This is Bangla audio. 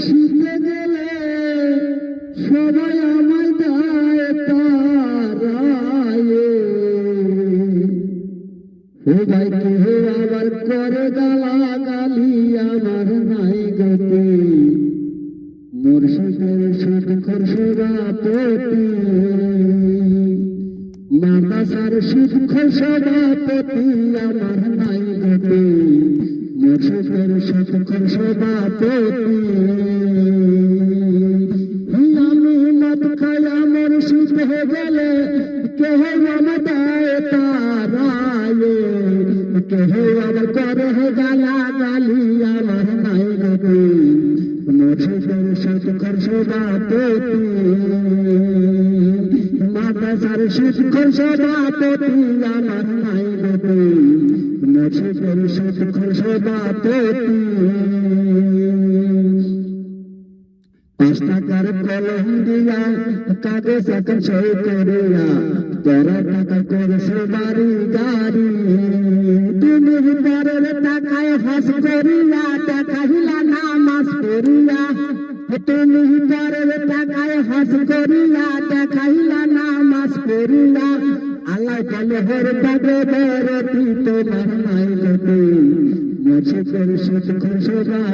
শীতে গেলে সবাই আমায় দেয় তারায়ে। ভাই কেহ আবার? করে গালা গালি আমার নাই গতি। মুর্শিদের সুদ খরসরা পতি। মাদাসার সুদ খরসরা পতি আমার নাই মুর্শিদের সুদ খরসরা পতি আমি মত খাই আমার সুদ হয়ে গেলে কেহ আমার দেয় তারায়ে কেহ আমার করে গালা গালি আমার নাই গতি মুর্শিদের সুদ খরসরা পতি মাদাসার সুদ খরসরা পতি আমার নাই গতি মুর্শিদের সুদ খরসরা পতি পাঁচ টাকার কলম দিয়া, কাগজ এখন সই করিয়া। তেরো টাকা করেছে বাড়ি গাড়ি। তুমি পরের টাকায় হাস করিয়া, দেখাইলা না মাস করিয়া। তুমি পরের টাকায় হাস করিয়া, দেখাইলা না করিয়া আল্লাহ বলে হর পাবে বেরতি তোমার মাইলতে। করে সুখ খুশরা